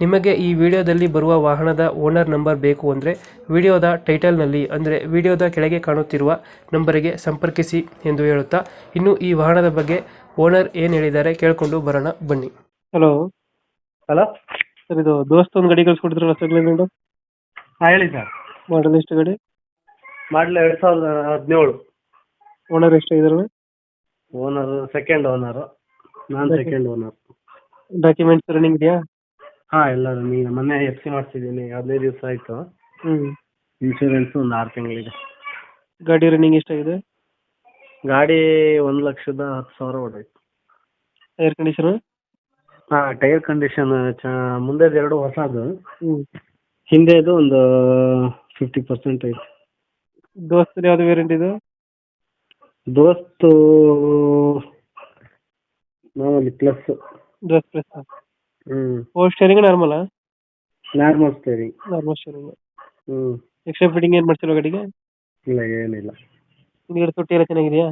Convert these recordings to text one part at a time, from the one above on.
ನಿಮಗೆ ಈ ವಿಡಿಯೋದಲ್ಲಿ ಬರುವ ವಾಹನದ ಓನರ್ ನಂಬರ್ ಬೇಕು ಅಂದರೆ ವಿಡಿಯೋದ ಟೈಟಲ್ನಲ್ಲಿ ಅಂದರೆ ವಿಡಿಯೋದ ಕೆಳಗೆ ಕಾಣುತ್ತಿರುವ ನಂಬರಿಗೆ ಸಂಪರ್ಕಿಸಿ ಎಂದು ಹೇಳುತ್ತಾ ಇನ್ನು ಈ ವಾಹನದ ಬಗ್ಗೆ ಓನರ್ ಏನು ಹೇಳಿದ್ದಾರೆ ಕೇಳಿಕೊಂಡು ಬರೋಣ ಬನ್ನಿ. ಹಲೋ. ಹಲೋ. ಸರ್ ಇದು ದೋಸ್ತ ಒಂದು ಗಾಡಿ ಕಳ್ಸಿಕೊಡ್ತಿರಲ್ಲ ಸೆಗ್ಲೆಂಡು ಹಾಂ ಹೇಳಿ ಸರ್. ಮಾಡಲ್ ಎಷ್ಟು ಗಾಡಿ? ಮಾಡಲ್ ಎರಡು ಸಾವಿರದ ಹದಿನೇಳು. ಓನರ್ ಎಷ್ಟು ಇದ್ರು? ಓನರ್ ಸೆಕೆಂಡ್ ಓನರು ನಾನು ಸೆಕೆಂಡ್ ಓನರ್ ಡಾಕ್ಯುಮೆಂಟ್ಸ್ ರನ್ನಿಂಗ್ ಇದೆಯಾ ಹಾಂ ಎಲ್ಲ ನೀನು. ಮೊನ್ನೆ ಎಫ್ ಸಿ ಮಾಡಿಸಿದ್ದೀನಿ ಹದಿನೈದು ದಿವಸ ಆಯಿತು. ಹ್ಞೂ ಇನ್ಶೂರೆನ್ಸು ಒಂದು ಆರು ತಿಂಗಳಿದೆ ಗಾಡಿ ರನ್ನಿಂಗ್ ಎಷ್ಟಾಗಿದೆ? ಗಾಡಿ ಒಂದು ಲಕ್ಷದ ಹತ್ತು ಸಾವಿರ ಹೊಡೋಯ್ತು ಏರ್ ಕಂಡೀಷನ್ ಹಾಂ ಟೈರ್ ಕಂಡೀಷನ್ ಚ ಮುಂದೆದು ಎರಡು ಹೊಸದು. ಹ್ಞೂ ಹಿಂದೆದು ಒಂದು ಫಿಫ್ಟಿ ಪರ್ಸೆಂಟ್ ಐತೆ. ದೋಸ್ತಲ್ಲಿ ಯಾವ್ದು ವೇರಿಯಂಟ್ ಇದು? ದೋಸ್ತು ಮಾಮೂಲಿ ಪ್ಲಸ್ ದೋಸ್ತ್ ಪ್ಲಸ್ ಹ್ಞೂ four steering normal normal steering normal steering ಹ್ಮ್. ಎಕ್ಸ್ಟ್ರಾ ಫಿಟ್ಟಿಂಗ್ ಏನ್ ಮಾಡ್ತಿರೋ ಗಾಡಿಗೆ? ಇಲ್ಲ ಏನಿಲ್ಲ. ನಿಮ್ಗೆ ತೊಟ್ಟಿ ಎಲ್ಲ ಚೆನ್ನಾಗಿದೆಯಾ?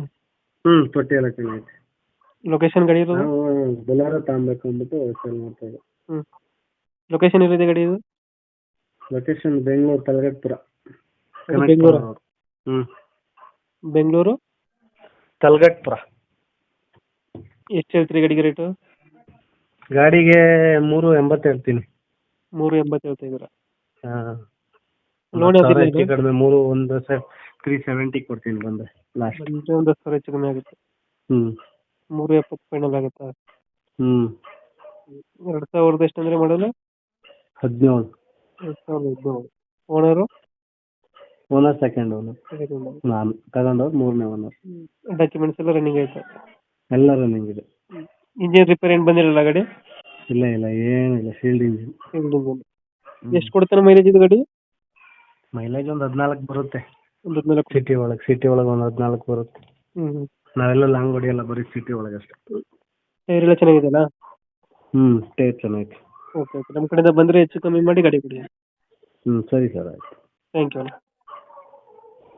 ಹ್ಮ್ ತೊಟ್ಟಿ ಎಲ್ಲ ಚೆನ್ನಾಗಿದೆ ಲೊಕೇಶನ್ ಗಾಡಿ ಇರೋದು? ನಾವು ಬೊಲಾರೋ ತಗೊಬೇಕು ಅಂದ್ಬಿಟ್ಟು ಸೇಲ್ ಮಾಡ್ತಾ ಇದ್ದೀವಿ. ಹ್ಮ್. ಲೊಕೇಶನ್ ಇರೋದೇ ಗಾಡಿ ಇದು? ಲೊಕೇಶನ್ ಬೆಂಗಳೂರು ತಲಗಟ್ಪುರ ಬೆಂಗಳೂರು? ಹ್ಮ್. ಬೆಂಗಳೂರು? ತಲಗಟ್ಪುರ ಎಷ್ಟು ಹೇಳ್ತೀರಿ ಗಾಡಿಗೆ ರೇಟು ಗಾಡಿಗೆ ಮೂರು ಎಂಬತ್ತು ಹೇಳ್ತೀನಿ. ಮೂರು ಎಂಬತ್ತು ಹೇಳ್ತಾ ಇದ್ದೀರಾ? ಹಾಂ. ನೋಡಿ ಹೆಚ್ಚು ಕಡಿಮೆ ಮೂರು ಒಂದು ಸರ್ ತ್ರೀ ಸೆವೆಂಟಿ ಕೊಡ್ತೀನಿ ಬಂದೆ ಲಾಸ್ಟ್ ಬಂದರೆ ಒಂದು ಹತ್ತು ಸಾವಿರ ಹೆಚ್ಚು ಕಮ್ಮಿ ಆಗುತ್ತೆ. ಹ್ಞೂ ಮೂರು ಎಪ್ಪತ್ತು ಫೈನಲ್ ಆಗುತ್ತಾ? ಹ್ಮ್. ಎರಡು ಸಾವಿರದ ಎಷ್ಟು ಅಂದರೆ ಮಾಡಲು ಹದಿನೇಳು. ಎರಡು ಸಾವಿರದ ಹದಿನೇಳು. ಓನರು ಓನರ್ ಸೆಕೆಂಡ್ ಓನರ್ ನಾನು ತಗೊಂಡವ್ರು ಮೂರನೇ ಓನರ್ ಡಾಕ್ಯುಮೆಂಟ್ಸ್ ಎಲ್ಲ ರನ್ನಿಂಗ್ ಆಯ್ತಾ? ಎಲ್ಲ ರನ್ನಿಂಗ್ ಇದೆ. ಇಂಜಿನ್ ರಿಪೇರ್ ಏನು ಬಂದಿರಲ್ಲ ಗಾಡಿ? ಇಲ್ಲ ಇಲ್ಲ ಏನಿಲ್ಲ ಶೀಲ್ಡ್ ಇಂಜಿನ್ ಎಷ್ಟು ಕೊಡ್ತಾನೆ ಮೈಲೇಜ್ ಇದು ಗಾಡಿ? ಮೈಲೇಜ್ ಒಂದು ಹದಿನಾಲ್ಕು ಬರುತ್ತೆ. ಒಂದು ಹದಿನಾಲ್ಕು ಸಿಟಿ ಒಳಗೆ ಸಿಟಿ ಒಳಗೆ ಒಂದು ಹದಿನಾಲ್ಕು ಬರುತ್ತೆ. ಹ್ಞೂ ಹ್ಞೂ ನಾವೆಲ್ಲ ಲಾಂಗ್ ಹೊಡಿಯಲ್ಲ ಬರೀ ಸಿಟಿ ಒಳಗೆ ಅಷ್ಟೇ. ಟೈರ್ ಎಲ್ಲ ಚೆನ್ನಾಗಿದೆಯಲ್ಲ? ಹ್ಞೂ ಟೈರ್ ಚೆನ್ನಾಗಿ ಓಕೆ ಓಕೆ ನಮ್ಮ ಕಡೆಯಿಂದ ಬಂದರೆ ಹೆಚ್ಚು ಕಮ್ಮಿ ಮಾಡಿ ಗಾಡಿ ಕೊಡಿ. ಹ್ಞೂ ಸರಿ ಸರ್ ಆಯ್ತು. Thank you